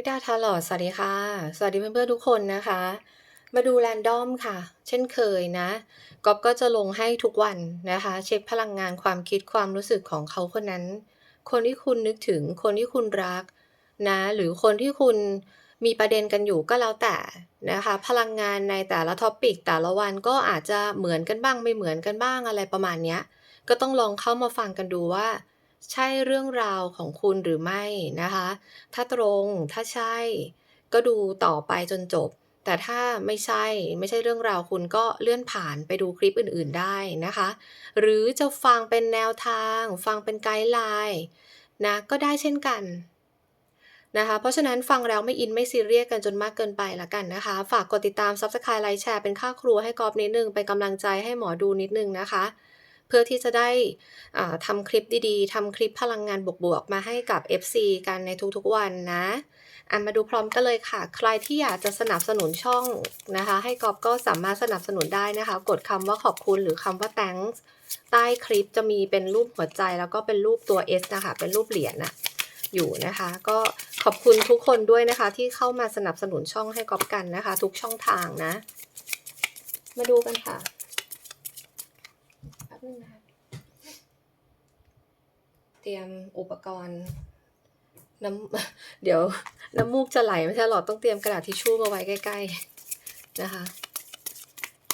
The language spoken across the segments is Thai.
ลิดาทาลอดสวัสดีค่ะ สวัสดีเพื่อนๆทุกคนนะคะ มาดูแรนดอมค่ะ เช่นเคยนะก๊อฟก็จะลงให้ทุกวันนะคะ เช็คพลังงานความคิดความรู้สึกของเขาคนนั้น คนที่คุณนึกถึงคนที่คุณรักนะหรือคนที่คุณมีประเด็นกันอยู่ก็แล้วแต่นะคะ พลังงานในแต่ละท็อปิกแต่ละวันก็อาจจะเหมือนกันบ้างไม่เหมือนกันบ้างอะไรประมาณนี้ก็ต้องลองเข้ามาฟังกันดูว่า ใช่เรื่องราวของคุณหรือไม่นะคะ ถ้าตรง ถ้าใช่ ก็ดูต่อไปจนจบ แต่ถ้าไม่ใช่ ไม่ใช่เรื่องราวคุณก็เลื่อนผ่านไปดูคลิปอื่นๆได้นะคะ หรือจะฟังเป็นแนวทาง ฟังเป็นไกด์ไลน์นะ ก็ได้เช่นกันนะคะ เพราะฉะนั้นฟังแล้วไม่อินไม่ซีเรียสกันจนมากเกินไปละกันนะคะ ฝากกดติดตาม Subscribe ไลค์แชร์เป็นค่าครัวให้กอบนิดนึง เป็นกำลังใจให้หมอดูนิดนึงนะคะ เพื่อที่จะได้ทำคลิปดีๆทำคลิปพลังงานบวกๆ มาให้กับ FC กันในทุกๆวันนะอะมาดูพร้อมกันเลยค่ะ ใครที่อยากจะสนับสนุนช่องนะคะ ให้กอบก็สามารถสนับสนุนได้นะคะ กดคำว่าขอบคุณหรือคำว่า thanks ใต้คลิปจะมีเป็นรูปหัวใจแล้วก็เป็นรูปตัว S นะคะ เป็นรูปเหรียญนะอยู่นะคะ ก็ขอบคุณทุกคนด้วยนะคะ ที่เข้ามาสนับสนุนช่องให้กอบกันนะคะ ทุกช่องทางนะ มาดูกันค่ะ ป๊บนึงนะคะ เตรียมอุปกรณ์ น้ำเดี๋ยวน้ำมูกจะไหลไม่ใช่หรอกต้องเตรียมกระดาษทิชชู่มาไว้ใกล้ ๆ นะคะ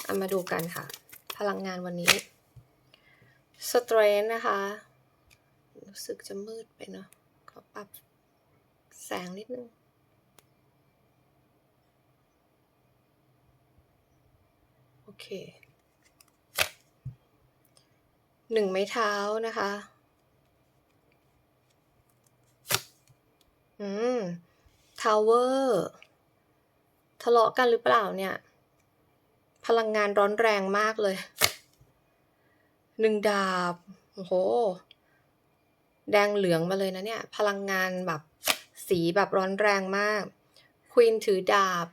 เอามาดูกันค่ะ พลังงานวันนี้สเตรนนะคะ รู้สึกจะมืดไปเนาะขอปรับแสงนิดนึงโอเค หนึ่งไม้เท้านะคะ อืม ทาวเวอร์ ทะเลาะกันหรือเปล่าเนี่ย พลังงานร้อนแรงมากเลย หนึ่งดาบ โอ้โห แดงเหลืองมาเลยนะเนี่ย พลังงานแบบสีแบบร้อนแรงมาก ควีนถือดาบ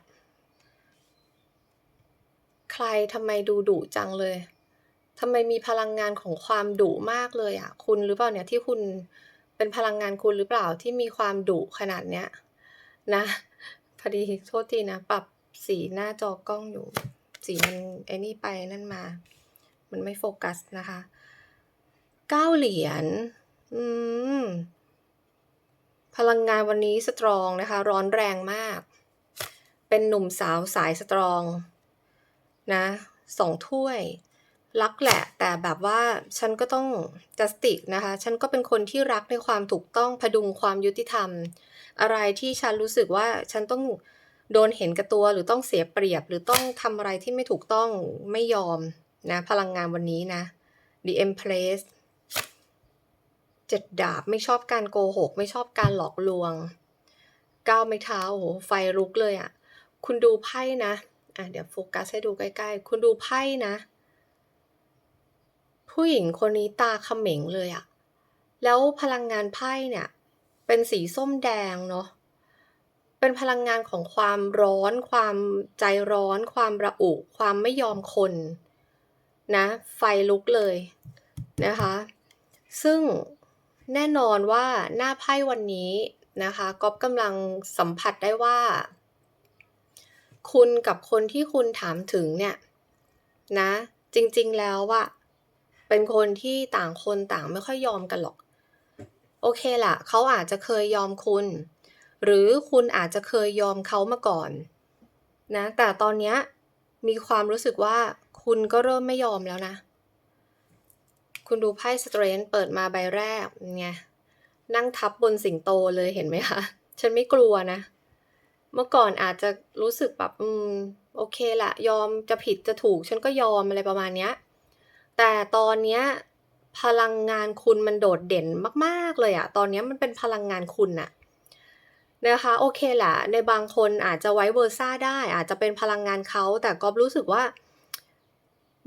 ใครทำไมดูดุจังเลย ทำไมมีพลังงานของความดุมากเลยอะคุณหรือเปล่าเนี่ยที่คุณเป็นพลังงานคุณหรือเปล่าที่มีความดุขนาดเนี้ยนะพอดีโทษทีนะ ปรับสีหน้าจอกล้องอยู่ สีมันไอ้นี่ไปนั่นมา มันไม่โฟกัสนะคะเก้าเหรียญอืมพลังงานวันนี้สตรองนะคะ ร้อนแรงมาก เป็นหนุ่มสาวสายสตรอง นะสองถ้วย รักแหละแต่แบบว่าฉันก็ต้องจัสติกนะคะ ฉันก็เป็นคนที่รักในความถูกต้องพดุงความยุติธรรม อะไรที่ฉันรู้สึกว่าฉันต้องโดนเห็นกับตัวหรือต้องเสียเปรียบ หรือต้องทำอะไรที่ไม่ถูกต้องไม่ยอมนะ พลังงานวันนี้นะ The Empress เจ็ดดาบไม่ชอบการโกหก ไม่ชอบการหลอกลวงก้าวไม่เท้าโอ้โหไฟลุกเลยอะ่ะ คุณดูไพ่นะอะเดี๋ยวโฟกัสให้ดูใกล้ๆ คุณดูไพ่นะ ผู้หญิงคนนี้ตาเขม็งเลยอะแล้วพลังงานไพ่เนี่ย เป็นสีส้มแดงเนาะ เป็นพลังงานของความร้อน ความใจร้อน ความระอุ ความไม่ยอมคน นะ ไฟลุกเลยนะคะ ซึ่งแน่นอนว่าหน้าไพ่วันนี้นะคะก๊อฟกำลังสัมผัสได้ว่า คุณกับคนที่คุณถามถึงเนี่ยนะ จริงๆแล้วว่า เป็นคนที่ต่างคนต่างไม่ค่อยยอมกันหรอก โอเคล่ะเขาอาจจะเคยยอมคุณ หรือคุณอาจจะเคยยอมเขามาก่อนนะแต่ตอนนี้มีความรู้สึกว่าคุณก็เริ่มไม่ยอมแล้วนะ คุณดูไพ่สเตรนเปิดมาใบแรกไงนั่งทับบนสิงโตเลยเห็นไหมคะฉันไม่กลัวนะ เมื่อก่อนอาจจะรู้สึกแบบอืมโอเคละยอมจะผิดจะถูก ฉันก็ยอมอะไรประมาณเนี้ย แต่ตอนเนี้ยพลังงานคุณมันโดดเด่นมาก ๆ เลยอะตอนนี้มันเป็นพลังงานคุณน่ะนะคะโอเคแหละในบางคนอาจจะไว้เวอร์ซ่าได้ อาจจะเป็นพลังงานเขาแต่ก็รู้สึกว่า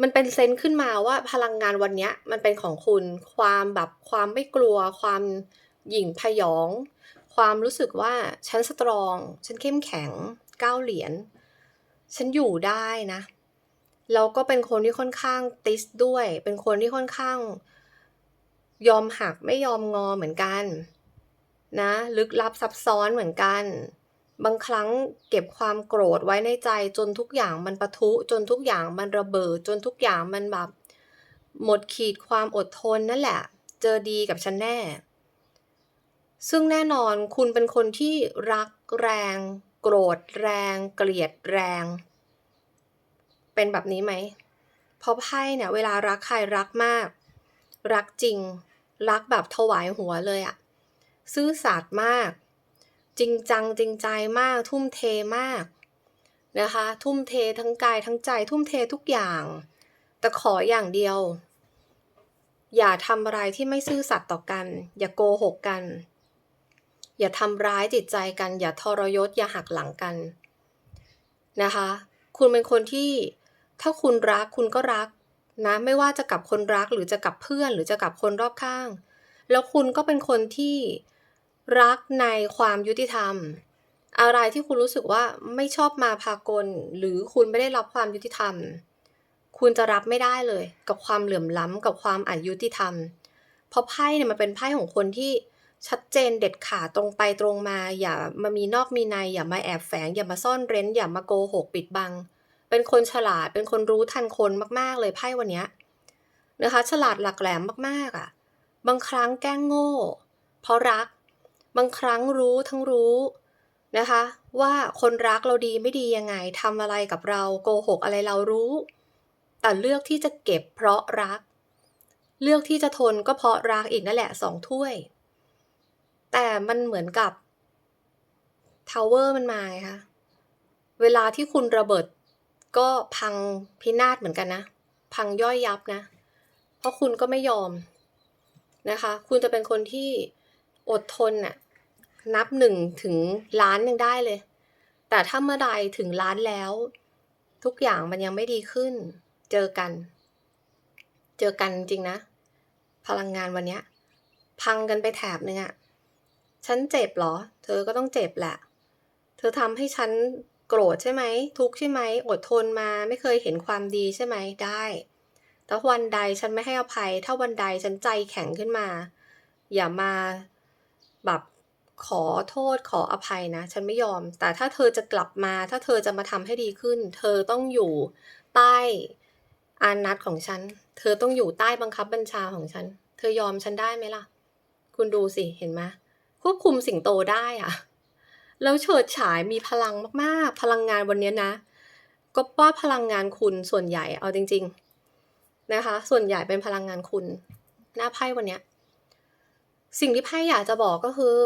มันเป็นเซนส์ขึ้นมาว่าพลังงานวันนี้มันเป็นของคุณ ความแบบความไม่กลัว ความหยิ่งพยอง ความรู้สึกว่าฉันสตรอง ฉันเข้มแข็งก้าวเหรียญฉันอยู่ได้นะ แล้วก็เป็นคนที่ค่อนข้างติสด้วย เป็นคนที่ค่อนข้าง ยอมหักไม่ยอมงอเหมือนกัน นะ ลึกลับซับซ้อนเหมือนกัน บางครั้งเก็บความโกรธไว้ในใจจนทุกอย่างมันปะทุจนทุกอย่างมันระเบิดจนทุกอย่างมันแบบหมดขีดความอดทนนั่นแหละ เจอดีกับฉันแน่ ซึ่งแน่นอนคุณเป็นคนที่รักแรง โกรธแรง เกลียดแรง เป็นแบบนี้ไหมเพราะไพ่เนี่ยเวลารักใครรักมาก รักจริง รักแบบถวายหัวเลยอะซื่อสัตย์มาก จริงจังจริงใจมาก ทุ่มเทมากนะคะ ทุ่มเททั้งกายทั้งใจ ทุ่มเททุกอย่าง แต่ขออย่างเดียว อย่าทำอะไรที่ไม่ซื่อสัตย์ต่อกัน อย่าโกหกกัน อย่าทำร้ายจิตใจกัน อย่าทรยศอย่าหักหลังกันนะคะ คุณเป็นคนที่ ถ้าคุณรักคุณก็รักนะไม่ว่าจะกับคนรักหรือจะกับเพื่อน หรือจะกับคนรอบข้าง แล้วคุณก็เป็นคนที่รักในความยุติธรรม อะไรที่คุณรู้สึกว่าไม่ชอบมาพากล หรือคุณไม่ได้รับความยุติธรรม คุณจะรับไม่ได้เลย กับความเหลื่อมล้ำกับความอายุติธรรม เพราะไพ่เนี่ยมันเป็นไพ่ของคนที่ชัดเจนเด็ดขาดตรงไปตรงมา อย่ามามีนอกมีในอย่ามาแอบแฝง อย่ามาซ่อนเร้น อย่ามาโกหกปิดบัง เป็นคนฉลาด เป็นคนรู้ทันคนมากๆเลยไพ่วันนี้นะคะ ฉลาดหลักแหลมมากๆอะ่ะ บางครั้งแกล้งโง่ เพราะรัก บางครั้งรู้ทั้งรู้นะคะ ว่าคนรักเราดีไม่ดียังไงทำอะไรกับเราโกหกอะไรเรารู้ แต่เลือกที่จะเก็บเพราะรัก เลือกที่จะทนก็เพราะรักอีกนั่นแหละสองถ้วย แต่มันเหมือนกับทาวเวอร์มันมาไงคะเวลาที่คุณระเบิด ก็พังพินาศเหมือนกันนะ พังย่อยยับนะ เพราะคุณก็ไม่ยอมนะคะ คุณจะเป็นคนที่อดทนน่ะนับหนึ่งถึงล้านยังได้เลย แต่ถ้าเมื่อใดถึงล้านแล้ว ทุกอย่างมันยังไม่ดีขึ้น เจอกัน เจอกันจริงนะ พลังงานวันเนี้ยพังกันไปแถบหนึ่งอะฉันเจ็บเหรอ เธอก็ต้องเจ็บแหละ เธอทำให้ฉัน โกรธใช่ไหม ทุกข์ใช่ไหม อดทนมาไม่เคยเห็นความดีใช่ไหมได้ แต่วันใดฉันไม่ให้อภัย ถ้าวันใดฉันใจแข็งขึ้นมา อย่ามาแบบขอโทษขออภัยนะ ฉันไม่ยอม แต่ถ้าเธอจะกลับมา ถ้าเธอจะมาทำให้ดีขึ้น เธอต้องอยู่ใต้อานัตของฉัน เธอต้องอยู่ใต้บังคับบัญชาของฉัน เธอยอมฉันได้ไหมล่ะ คุณดูสิเห็นไหมควบคุมสิงโตได้อะ แล้วเฉิดฉายมีพลังมากๆ พลังงานวันนี้นะ ก็ว่าพลังงานคุณส่วนใหญ่เอาจริง ๆนะคะ ส่วนใหญ่เป็นพลังงานคุณ หน้าไพ่วันนี้สิ่งที่ไพ่อยากจะบอกก็คือ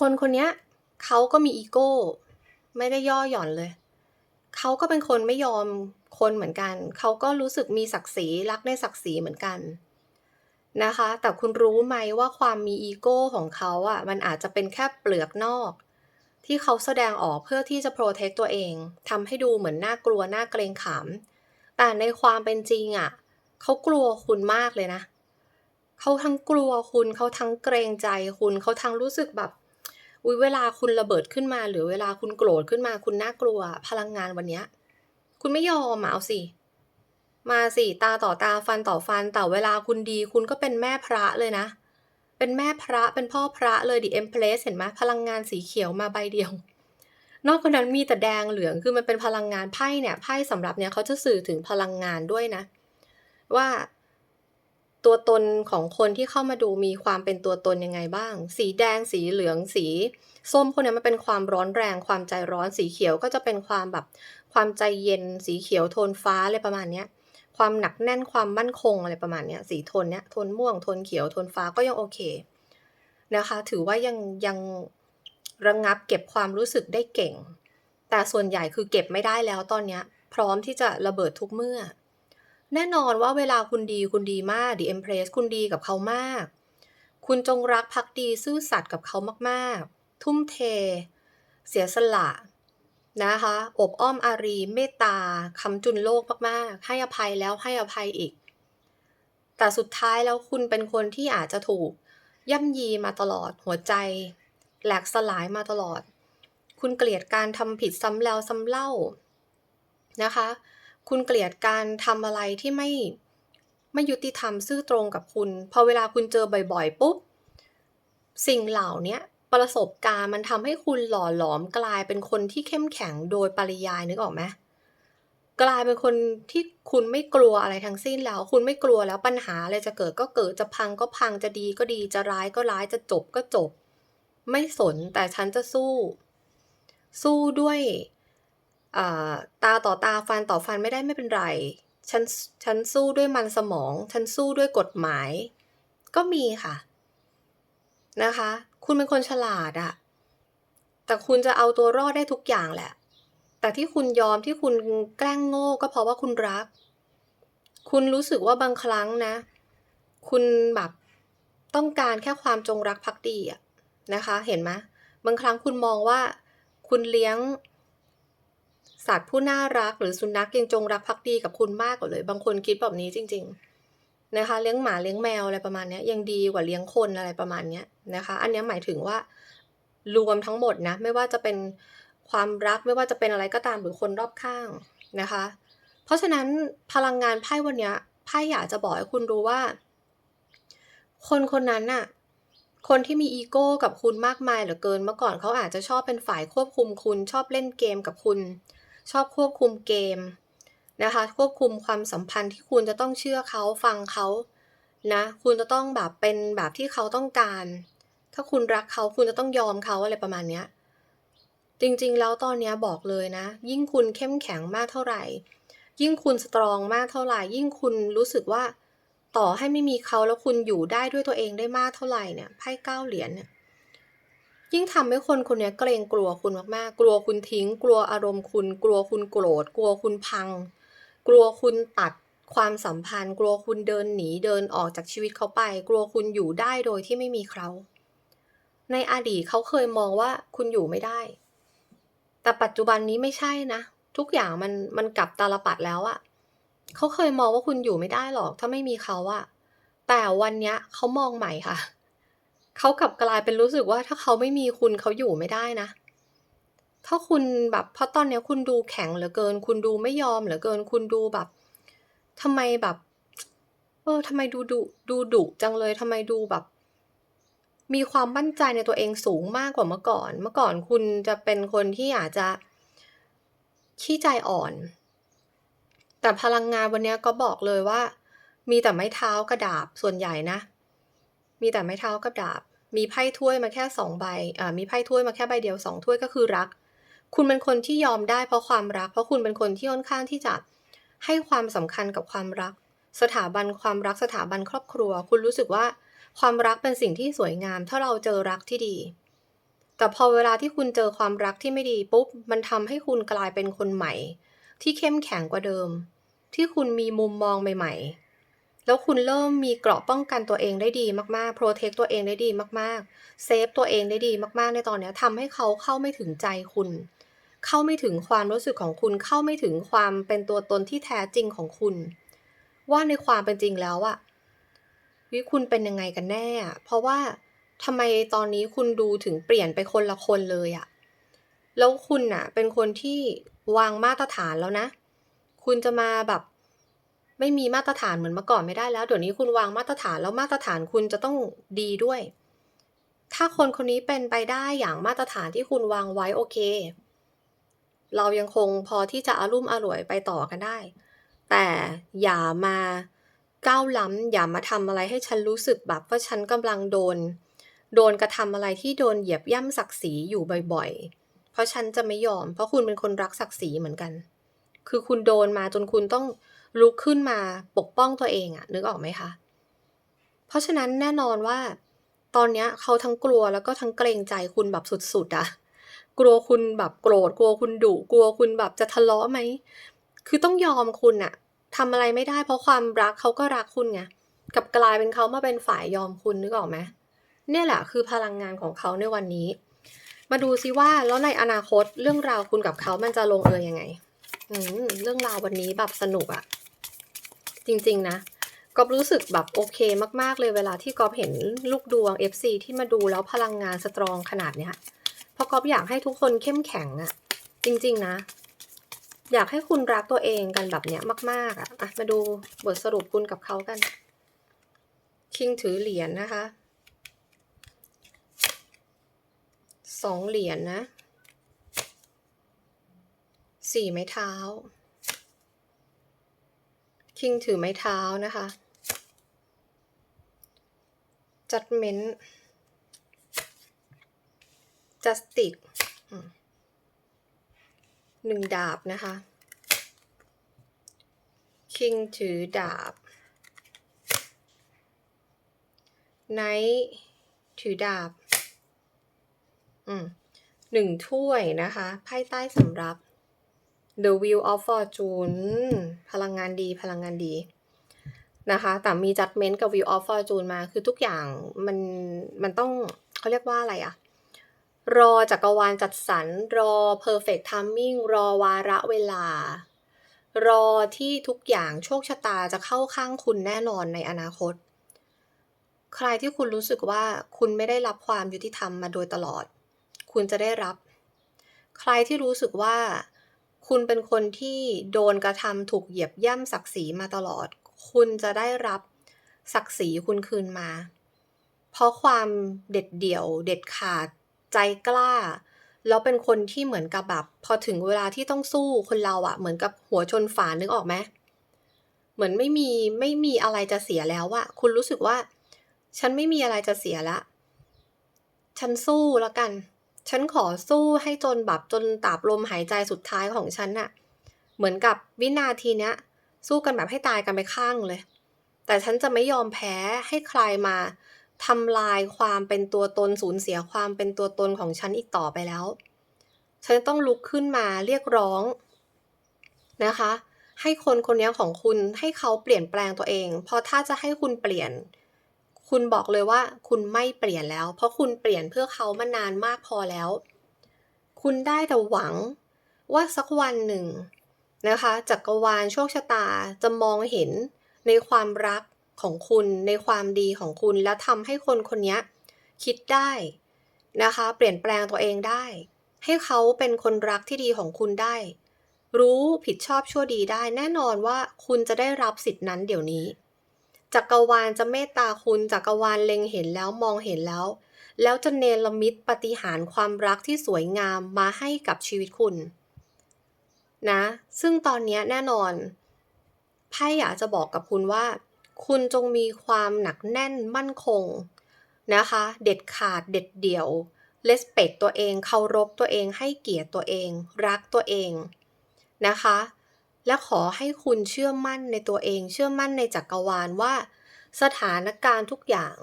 คนคนนี้เขาก็มีอีโก้ ไม่ได้ย่อหย่อนเลย เขาก็เป็นคนไม่ยอมคนเหมือนกัน เขาก็รู้สึกมีศักดิ์ศรีรักในศักดิ์ศรีเหมือนกัน นะคะ แต่คุณรู้ไหมว่าความมีอีโก้ของเขาอะ่ะ มันอาจจะเป็นแค่เปลือกนอก ที่เขาแสดงออกเพื่อที่จะโปรเทคตัวเองทำให้ดูเหมือนน่ากลัวน่าเกรงขามแต่ในความเป็นจริงอะ่ะเขากลัวคุณมากเลยนะเขาทั้งกลัวคุณเขาทั้งเกรงใจคุณเขาทั้งรู้สึกแบบอุ้ยเวลาคุณระเบิดขึ้นมา หรือเวลาคุณโกรธขึ้นมาคุณน่ากลัว พลังงานวันเนี้ย คุณไม่ยอมมาเอาสิ มาสิตาต่อตาฟันต่อฟันแต่เวลาคุณดีคุณก็เป็นแม่พระเลยนะ เป็นแม่พระเป็นพ่อพระเลยดิเอ็มเพลสเห็นไหมพลังงานสีเขียวมาใบเดียว นอกจากนั้นมีแต่แดงเหลืองคือมันเป็นพลังงานไพ่เนี่ยไพ่สำหรับเนี่ยเขาจะสื่อถึงพลังงานด้วยนะ ว่าตัวตนของคนที่เข้ามาดูมีความเป็นตัวตนยังไงบ้าง สีแดงสีเหลืองสี ส้มพวกนี้มันเป็นความร้อนแรงความใจร้อนสีเขียวก็จะเป็นความแบบความใจเย็นสีเขียวโทนฟ้าอะไรประมาณเนี้ย ความหนักแน่นความมั่นคงอะไรประมาณนี้สีโทนเนี้ยโทนม่วงโทนเขียวโทนฟ้าก็ยังโอเคนะคะ ถือว่ายังยังระงงับเก็บความรู้สึกได้เก่ง แต่ส่วนใหญ่คือเก็บไม่ได้แล้วตอนเนี้ยพร้อมที่จะระเบิดทุกเมื่อ แน่นอนว่าเวลาคุณดีคุณดีมากดีเอ็มเพรสคุณดีกับเขามาก คุณจงรักภักดีซื่อสัตย์กับเขามากๆ ทุ่มเท เสียสละ นะคะ อบอ้อมอารี เมตตาคำจุนโลกมากๆ ให้อภัยแล้วให้อภัยอีก แต่สุดท้ายแล้วคุณเป็นคนที่อาจจะถูก ย่ำยีมาตลอดหัวใจ แหลกสลายมาตลอด คุณเกลียดการทำผิดซ้ำแล้วซ้ำเล่านะคะ คุณเกลียดการทำอะไรที่ไม่ไม่ยุติธรรมซื่อตรงกับคุณ พอเวลาคุณเจอบ่อยๆ ปุ๊บ สิ่งเหล่านี้ ประสบการณ์มันทำให้คุณหล่อหลอมกลายเป็นคนที่เข้มแข็งโดยปริยายนึกออกไหมกลายเป็นคนที่คุณไม่กลัวอะไรทั้งสิ้นแล้ว คุณไม่กลัวแล้วปัญหาอะไรจะเกิดก็เกิดจะพังก็พังจะดีก็ดีจะร้ายก็ร้ายจะจบก็จบ ไม่สนแต่ฉันจะสู้ สู้ด้วยตาต่อตาฟันต่อฟันไม่ได้ไม่เป็นไร ฉันฉันสู้ด้วยมันสมอง ฉันสู้ด้วยกฎหมาย ก็มีค่ะ นะคะ คุณเป็นคนฉลาดอะแต่คุณจะเอาตัวรอดได้ทุกอย่างแหละ แต่ที่คุณยอมที่คุณแกล้งโง่ก็เพราะว่าคุณรัก คุณรู้สึกว่าบางครั้งนะ คุณแบบต้องการแค่ความจงรักภักดีอะนะคะ เห็นไหมบางครั้งคุณมองว่าคุณเลี้ยง สัตว์ผู้น่ารักหรือสุนัขยังจงรักภักดีกับคุณมากกว่าเลย บางคนคิดแบบนี้จริง ๆ นะคะ เลี้ยงหมาเลี้ยงแมวอะไรประมาณนี้ยังดีกว่าเลี้ยงคนอะไรประมาณนี้นะคะ อันนี้หมายถึงว่ารวมทั้งหมดนะ ไม่ว่าจะเป็นความรักไม่ว่าจะเป็นอะไรก็ตามหรือคนรอบข้างนะคะ เพราะฉะนั้นพลังงานไพ่วันนี้ไพ่อยากจะบอกให้คุณรู้ว่า คนคนนั้นน่ะคนที่มีอีโก้กับคุณมากมายเหลือเกิน เมื่อก่อนเขาอาจจะชอบเป็นฝ่ายควบคุมคุณ ชอบเล่นเกมกับคุณ ชอบควบคุมเกม นะคะ ควบคุมความสัมพันธ์ที่คุณจะต้องเชื่อเขาฟังเขานะคุณจะต้องแบบเป็นแบบที่เขาต้องการ ถ้าคุณรักเขาคุณจะต้องยอมเขาอะไรประมาณเนี้ยจริงๆ แล้วตอนนี้บอกเลยนะ ยิ่งคุณเข้มแข็งมากเท่าไหร่ ยิ่งคุณสตรองมากเท่าไหร่ ยิ่งคุณรู้สึกว่า ต่อให้ไม่มีเขาแล้วคุณอยู่ได้ด้วยตัวเองได้มากเท่าไหร่เนี่ยไพ่เก้าเหรียญเนี่ยยิ่งทำให้คนคนนี้เกรงกลัวคุณมากๆ กลัวคุณทิ้ง กลัวอารมณ์คุณ กลัวคุณโกรธ กลัวคุณพัง กลัวคุณตัดความสัมพันธ์ กลัวคุณเดินหนีเดินออกจากชีวิตเขาไป กลัวคุณอยู่ได้โดยที่ไม่มีเขาในอดีตเขาเคยมองว่าคุณอยู่ไม่ได้ แต่ปัจจุบันนี้ไม่ใช่นะ ทุกอย่างมันมันกลับตาลปัดแล้วอะเขาเคยมองว่าคุณอยู่ไม่ได้หรอกถ้าไม่มีเขาอะแต่วันเนี้ยเขามองใหม่ค่ะ เขากลับกลายเป็นรู้สึกว่าถ้าเขาไม่มีคุณเขาอยู่ไม่ได้นะ ถ้าคุณแบบเพราะตอนเนี้ยคุณดูแข็งเหลือเกิน คุณดูไม่ยอมเหลือเกิน คุณดูแบบทำไมแบบ เออทำไมดูดุดูดุจังเลยทำไมดูแบบ มีความมั่นใจในตัวเองสูงมากกว่าเมื่อก่อน เมื่อก่อนคุณจะเป็นคนที่อาจจะขี้ใจอ่อน แต่พลังงานวันนี้ก็บอกเลยว่า มีแต่ไม้เท้ากระดาบส่วนใหญ่นะ มีแต่ไม้เท้ากระดาบมีไพ่ถ้วยมาแค่สองใบ อ่า มีไพ่ถ้วยมาแค่ใบเดียวสองถ้วยก็คือรัก คุณเป็นคนที่ยอมได้เพราะความรัก เพราะคุณเป็นคนที่ค่อนข้างที่จะให้ความสำคัญกับความรัก สถาบันความรักสถาบันครอบครัว คุณรู้สึกว่าความรักเป็นสิ่งที่สวยงาม ถ้าเราเจอรักที่ดี แต่พอเวลาที่คุณเจอความรักที่ไม่ดีปุ๊บมันทำให้คุณกลายเป็นคนใหม่ ที่เข้มแข็งกว่าเดิม ที่คุณมีมุมมองใหม่ ๆ แล้วคุณเริ่มมีเกราะป้องกันตัวเองได้ดีมากๆโปรเทคตัวเองได้ดีมากๆเซฟตัวเองได้ดีมากๆ ในตอนนี้ทำให้เขาเข้าไม่ถึงใจคุณ เข้าไม่ถึงความรู้สึกของคุณเข้าไม่ถึงความเป็นตัวตนที่แท้จริงของคุณ ว่าในความเป็นจริงแล้วอะวิคุณเป็นยังไงกันแน่อะเพราะว่าทำไมตอนนี้คุณดูถึงเปลี่ยนไปคนละคนเลยอะแล้วคุณน่ะ เป็นคนที่วางมาตรฐานแล้วนะ คุณจะมาแบบ ไม่มีมาตรฐานเหมือนเมื่อก่อนไม่ได้แล้วเดี๋ยวนี้คุณวางมาตรฐานแล้วมาตรฐานคุณจะต้องดีด้วย ถ้าคนคนนี้เป็นไปได้อย่างมาตรฐานที่คุณวางไว้โอเค เรายังคงพอที่จะอารุ่มอร่วยไปต่อกันได้ แต่อย่ามาก้าวล้ำอย่ามาทำอะไรให้ฉันรู้สึกแบบว่าฉันกำลังโดน โดนกระทำอะไรที่โดนเหยียบย่ำศักดิ์ศรีอยู่บ่อยๆ เพราะฉันจะไม่ยอม เพราะคุณเป็นคนรักศักดิ์ศรีเหมือนกัน คือคุณโดนมาจนคุณต้องลุกขึ้นมาปกป้องตัวเองอะนึกออกไหมคะ เพราะฉะนั้นแน่นอนว่า ตอนเนี้ยเขาทั้งกลัวแล้วก็ทั้งเกรงใจคุณแบบสุดๆอะ กลัวคุณแบบโกรธกลัวคุณดุกลัวคุณแบบจะทะเลาะไหมคือต้องยอมคุณอะทำอะไรไม่ได้เพราะความรักเขาก็รักคุณไงกับกลายเป็นเขามาเป็นฝ่ายยอมคุณนึกออกไหมเนี่ยแหละคือพลังงานของเขาในวันนี้ มาดูซิว่าแล้วในอนาคตเรื่องราวคุณกับเขามันจะลงเอยยังไงอืมเรื่องราววันนี้แบบสนุกอะจริงๆนะก๊อฟรู้สึกแบบโอเคมากๆเลยเวลาที่ก๊อฟเห็นลูกดวง FC ที่มาดูแล้วพลังงานสตรองขนาดเนี้ย ราะก๊อฟอยากให้ทุกคนเข้มแข็งอะจริงๆนะ อยากให้คุณรักตัวเองกันแบบเนี้ยมาก ๆอะอะมาดูบทสรุปคุณกับเขากัน คิงถือเหรียญนะคะสองเหรียญนะสี่ไม้เท้า คิงถือไม้เท้านะคะ judgment justice อืม จะติดหนึ่งดาบนะคะ คิงถือดาบไนท์ถือดาบ อืมหนึ่งถ้วยนะคะไพ่ใต้สำรับ The Wheel of Fortune พลังงานดีพลังงานดีนะคะ แต่มี Judgment กับ Wheel of Fortune มาคือทุกอย่างมันมันต้องเขาเรียกว่าอะไรอะ รอจักรวาลจัดสรร รอ perfect timing รอวาระเวลา รอที่ทุกอย่างโชคชะตาจะเข้าข้างคุณแน่นอนในอนาคต ใครที่คุณรู้สึกว่าคุณไม่ได้รับความยุติธรรมมาโดยตลอด คุณจะได้รับ ใครที่รู้สึกว่า คุณเป็นคนที่โดนกระทำถูกเหยียบย่ำศักดิ์ศรีมาตลอด คุณจะได้รับศักดิ์ศรีคุณคืนมา เพราะความเด็ดเดี่ยว เด็ดขาด ใจกล้า แล้วเป็นคนที่เหมือนกับแบบพอถึงเวลาที่ต้องสู้คนเราอะเหมือนกับหัวชนฝานึกออกไหมเหมือนไม่มีไม่มีอะไรจะเสียแล้วอะคุณรู้สึกว่า ฉันไม่มีอะไรจะเสียละ ฉันสู้แล้วกัน ฉันขอสู้ให้จนแบบจนตราบลมหายใจสุดท้ายของฉันน่ะเหมือนกับวินาทีเนี้ยสู้กันแบบให้ตายกันไปข้างเลย แต่ฉันจะไม่ยอมแพ้ให้ใครมา ทำลายความเป็นตัวตนสูญเสียความเป็นตัวตนของฉันอีกต่อไปแล้ว ฉันต้องลุกขึ้นมาเรียกร้องนะคะ ให้คนคนนี้ของคุณให้เขาเปลี่ยนแปลงตัวเอง เพราะถ้าจะให้คุณเปลี่ยน คุณบอกเลยว่าคุณไม่เปลี่ยนแล้ว เพราะคุณเปลี่ยนเพื่อเขามานานมากพอแล้ว คุณได้แต่หวังว่าสักวันหนึ่งนะคะจักรวาลโชคชะตาจะมองเห็นในความรัก ของคุณในความดีของคุณ แล้วทำให้คนคนนี้คิดได้นะคะ เปลี่ยนแปลงตัวเองได้ ให้เขาเป็นคนรักที่ดีของคุณได้ รู้ผิดชอบชั่วดีได้ แน่นอนว่าคุณจะได้รับสิทธินั้นเดี๋ยวนี้จักรวาลจะเมตตาคุณจักรวาลเล็งเห็นแล้วมองเห็นแล้ว แล้วจะเนรมิตปฏิหารความรักที่สวยงามมาให้กับชีวิตคุณ นะ ซึ่งตอนนี้แน่นอนไพ่อยากจะบอกกับคุณว่า คุณจงมีความหนักแน่นมั่นคงนะคะ เด็ดขาดเด็ดเดี่ยวเลสเปกตัวเองเคารพตัวเองให้เกียรติตัวเอง รักตัวเองนะคะ และขอให้คุณเชื่อมั่นในตัวเอง เชื่อมั่นในจักรวาลว่า สถานการณ์ทุกอย่าง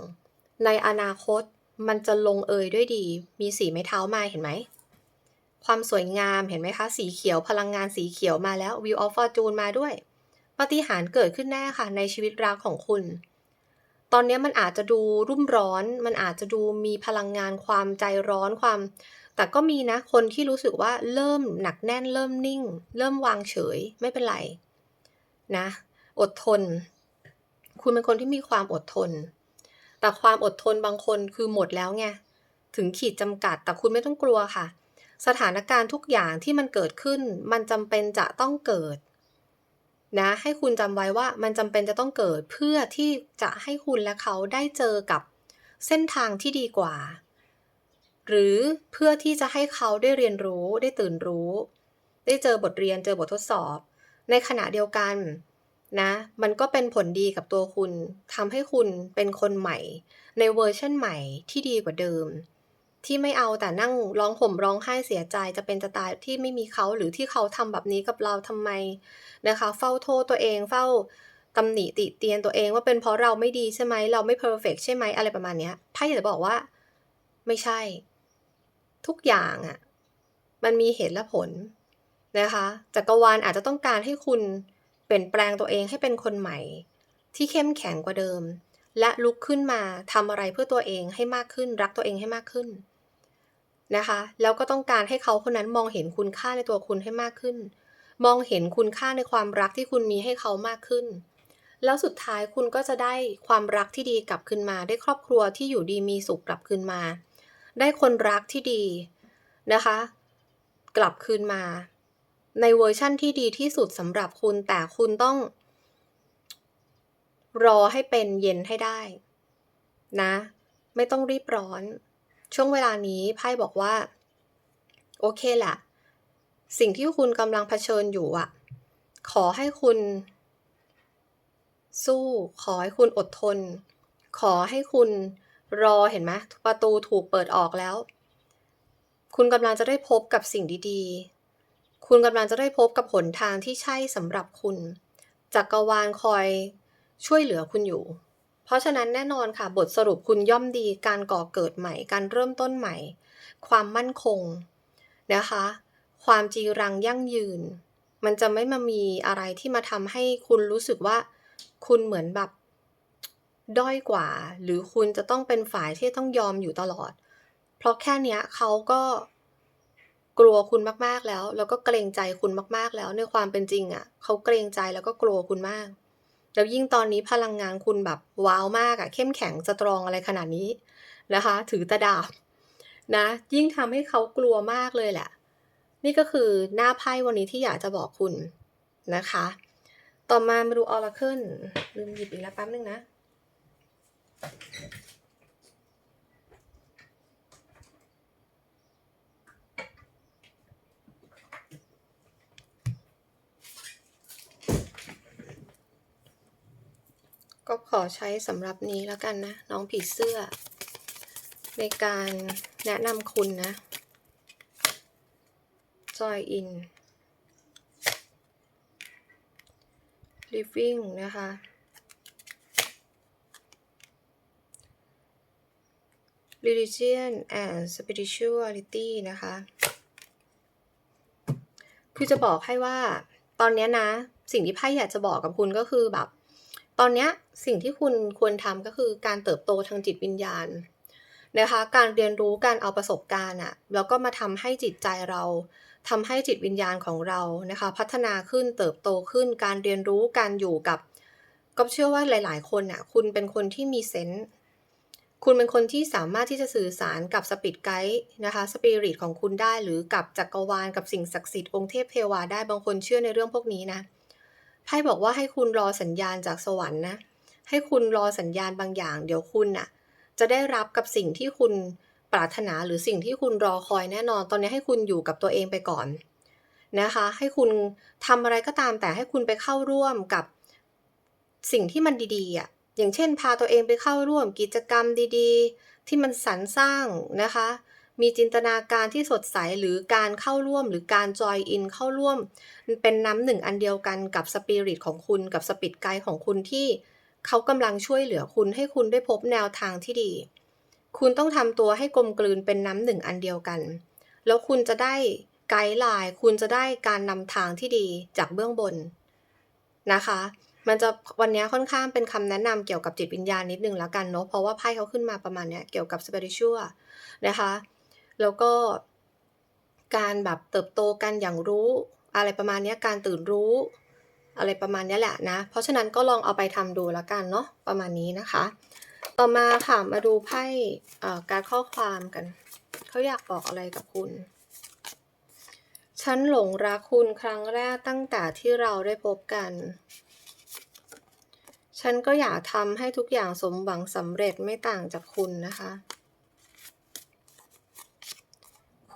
ในอนาคตมันจะลงเอยด้วยดี มีสีไม้เท้ามาเห็นไหม ความสวยงามเห็นไหมคะ สีเขียวพลังงานสีเขียวมาแล้ว View of Fortune มาด้วย ปฏิหารเกิดขึ้นแน่ค่ะในชีวิตรักของคุณ ตอนนี้มันอาจจะดูรุ่มร้อน มันอาจจะดูมีพลังงานความใจร้อนความ แต่ก็มีนะคนที่รู้สึกว่าเริ่มหนักแน่นเริ่มนิ่ง เริ่มวางเฉยไม่เป็นไรนะ อดทน คุณเป็นคนที่มีความอดทน แต่ความอดทนบางคนคือหมดแล้วไงถึงขีดจำกัดแต่คุณไม่ต้องกลัวค่ะ สถานการณ์ทุกอย่างที่มันเกิดขึ้น มันจำเป็นจะต้องเกิด นะให้คุณจำไว้ว่ามันจำเป็นจะต้องเกิดเพื่อที่จะให้คุณและเขาได้เจอกับเส้นทางที่ดีกว่า หรือเพื่อที่จะให้เขาได้เรียนรู้ได้ตื่นรู้ ได้เจอบทเรียนเจอบททดสอบ ในขณะเดียวกันนะมันก็เป็นผลดีกับตัวคุณทำให้คุณเป็นคนใหม่ ในเวอร์ชันใหม่ที่ดีกว่าเดิม ที่ไม่เอาแต่นั่งร้องห่มร้องไห้เสียใจจะเป็นจะตายที่ไม่มีเขาหรือที่เขาทำแบบนี้กับเราทำไมนะคะ เฝ้าโทษตัวเองเฝ้าตำหนิติเตียนตัวเองว่าเป็นเพราะเราไม่ดีใช่ไหมเราไม่เพอร์เฟกใช่ไหมอะไรประมาณเนี้ยไพ่อยากจะบอกว่า ไม่ใช่ ทุกอย่างอะ่ะมันมีเหตุและผลนะคะจักรวาลอาจจะต้องการให้คุณเปลี่ยนแปลงตัวเองให้เป็นคนใหม่ ที่เข้มแข็งกว่าเดิม และลุกขึ้นมาทำอะไรเพื่อตัวเองให้มากขึ้น รักตัวเองให้มากขึ้น นะคะ แล้วก็ต้องการให้เขาคนนั้นมองเห็นคุณค่าในตัวคุณให้มากขึ้น มองเห็นคุณค่าในความรักที่คุณมีให้เขามากขึ้น แล้วสุดท้ายคุณก็จะได้ความรักที่ดีกลับคืนมา ได้ครอบครัวที่อยู่ดีมีสุขกลับคืนมา ได้คนรักที่ดีนะคะ กลับคืนมา ในเวอร์ชั่นที่ดีที่สุดสำหรับคุณแต่คุณต้อง รอให้เป็นเย็นให้ได้ นะ ไม่ต้องรีบร้อน ช่วงเวลานี้ไพ่บอกว่า โอเคแหละสิ่งที่คุณกำลังเผชิญอยู่อะขอให้คุณ สู้ ขอให้คุณอดทน ขอให้คุณรอเห็นไหมประตูถูกเปิดออกแล้ว คุณกำลังจะได้พบกับสิ่งดีๆ คุณกำลังจะได้พบกับหนทางที่ใช่สำหรับคุณจักรวาลคอยช่วยเหลือคุณอยู่ เพราะฉะนั้นแน่นอนค่ะบทสรุปคุณย่อมดีการก่อเกิดใหม่ การเริ่มต้นใหม่ ความมั่นคงนะคะ ความจีรังยั่งยืน มันจะไม่มามีอะไรที่มาทำให้คุณรู้สึกว่า คุณเหมือนแบบด้อยกว่า หรือคุณจะต้องเป็นฝ่ายที่ต้องยอมอยู่ตลอด เพราะแค่เนี้ยเขาก็กลัวคุณมากๆแล้ว แล้วก็เกรงใจคุณมากๆแล้ว ในความเป็นจริงอะ่ะ เขาเกรงใจแล้วก็กลัวคุณมาก แล้วยิ่งตอนนี้พลังงานคุณแบบว้าวมากอะเข้มแข็งสตรองอะไรขนาดนี้นะคะ ถือตะดาบนะ ยิ่งทำให้เขากลัวมากเลยแหละ นี่ก็คือหน้าไพ่วันนี้ที่อยากจะบอกคุณนะคะ ต่อมามาดูออร์เคิลลืมหยิบอีกแล้วแป๊บนึงนะ ก็ขอใช้สำหรับนี้แล้วกันนะ น้องผีเสื้อ ในการแนะนำคุณนะ join in living นะคะ religion and spirituality นะคะ คือจะบอกให้ว่า ตอนนี้นะ สิ่งที่ไพ่อยากจะบอกกับคุณก็คือแบบ ตอนนี้สิ่งที่คุณควรทำก็คือการเติบโตทางจิตวิญญาณนะคะการเรียนรู้การเอาประสบการณ์อะแล้วก็มาทำให้จิตใจเราทำให้จิตวิญญาณของเรานะคะพัฒนาขึ้นเติบโตขึ้นการเรียนรู้การอยู่กับก็เชื่อว่าหลาย ๆ คนน่ะคุณเป็นคนที่มีเซนส์คุณเป็นคนที่สามารถที่จะสื่อสารกับสปิริตไกด์นะคะสปิริตของคุณได้หรือกับจักรวาลกับสิ่งศักดิ์สิทธิ์องค์เทพเทวาได้บางคนเชื่อในเรื่องพวกนี้นะ ไพ่บอกว่าให้คุณรอสัญญาณจากสวรรค์นะ ให้คุณรอสัญญาณบางอย่าง เดี๋ยวคุณน่ะจะได้รับกับสิ่งที่คุณปรารถนาหรือสิ่งที่คุณรอคอยแน่นอน ตอนนี้ให้คุณอยู่กับตัวเองไปก่อนนะคะ ให้คุณทำอะไรก็ตามแต่ให้คุณไปเข้าร่วมกับสิ่งที่มันดีๆอะอย่างเช่น พาตัวเองไปเข้าร่วมกิจกรรมดี ๆ ที่มันสรรสร้างนะคะ มีจินตนาการที่สดใสหรือการเข้าร่วมหรือการจอยอินเข้าร่วม เป็นน้ำหนึ่งอันเดียวกันกับสปิริตของคุณกับสปิริตไกด์ของคุณที่เขากำลังช่วยเหลือคุณให้คุณได้พบแนวทางที่ดี คุณต้องทำตัวให้กลมกลืนเป็นน้ำหนึ่งอันเดียวกัน แล้วคุณจะได้ไกด์ไลน์คุณจะได้การนำทางที่ดีจากเบื้องบนนะคะ มันจะวันนี้ค่อนข้างเป็นคำแนะนำเกี่ยวกับจิตวิญญาณนิดนึงแล้วกันเนาะเพราะว่าไพ่เขาขึ้นมาประมาณเนี้ยเกี่ยวกับ spiritual นะคะ แล้วก็การแบบเติบโตกันอย่างรู้ อะไรประมาณนี้การตื่นรู้ อะไรประมาณนี้แหละนะ เพราะฉะนั้นก็ลองเอาไปทำดูแล้วกันเนาะประมาณนี้นะคะ ต่อมาค่ะมาดูไพ่การข้อความกัน เขาอยากบอกอะไรกับคุณฉันหลงรักคุณครั้งแรกตั้งแต่ที่เราได้พบกัน ฉันก็อยากทำให้ทุกอย่างสมหวังสำเร็จไม่ต่างจากคุณนะคะ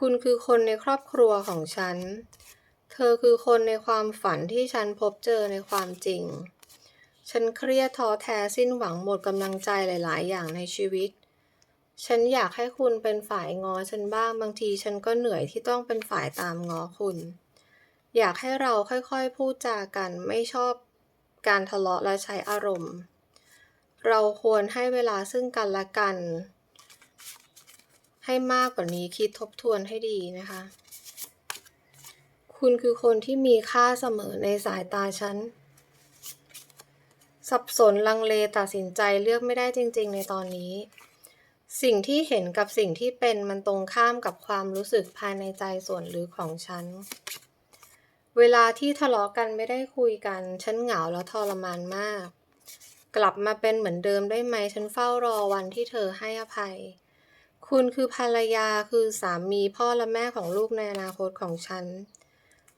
คุณคือคนในครอบครัวของฉัน เธอคือคนในความฝันที่ฉันพบเจอในความจริง ฉันเครียดท้อแท้สิ้นหวังหมดกำลังใจหลาย ๆ อย่างในชีวิต ฉันอยากให้คุณเป็นฝ่ายงอฉันบ้างบางทีฉันก็เหนื่อยที่ต้องเป็นฝ่ายตามงอคุณ อยากให้เราค่อย ๆ พูดจากันไม่ชอบการทะเลาะและใช้อารมณ์ เราควรให้เวลาซึ่งกันและกัน ให้มากกว่านี้คิดทบทวนให้ดีนะคะ คุณคือคนที่มีค่าเสมอในสายตาฉัน สับสนลังเลตัดสินใจเลือกไม่ได้จริง ๆ ในตอนนี้ สิ่งที่เห็นกับสิ่งที่เป็นมันตรงข้ามกับความรู้สึกภายในใจส่วนลึกของฉัน เวลาที่ทะเลาะกันไม่ได้คุยกัน ฉันเหงาและทรมานมาก กลับมาเป็นเหมือนเดิมได้ไหม ฉันเฝ้ารอวันที่เธอให้อภัย คุณคือภรรยาคือสามีพ่อและแม่ของลูกในอนาคตของฉัน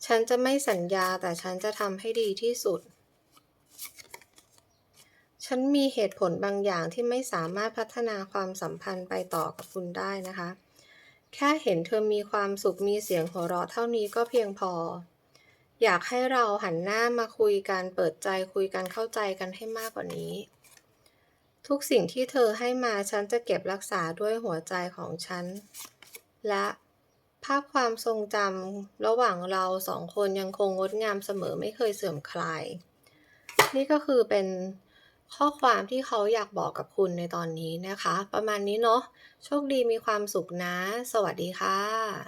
ฉันจะไม่สัญญาแต่ฉันจะทำให้ดีที่สุด ฉันมีเหตุผลบางอย่างที่ไม่สามารถพัฒนาความสัมพันธ์ไปต่อกับคุณได้นะคะ แค่เห็นเธอมีความสุขมีเสียงหัวเราะเท่านี้ก็เพียงพอ อยากให้เราหันหน้ามาคุยกันเปิดใจคุยกันเข้าใจกันให้มากกว่านี้ ทุกสิ่งที่เธอให้มาฉันจะเก็บรักษาด้วยหัวใจของฉัน และภาพความทรงจำระหว่างเราสองคนยังคงงดงามเสมอไม่เคยเสื่อมคลาย นี่ก็คือเป็นข้อความที่เขาอยากบอกกับคุณในตอนนี้นะคะ ประมาณนี้เนาะโชคดีมีความสุขนะ สวัสดีค่ะ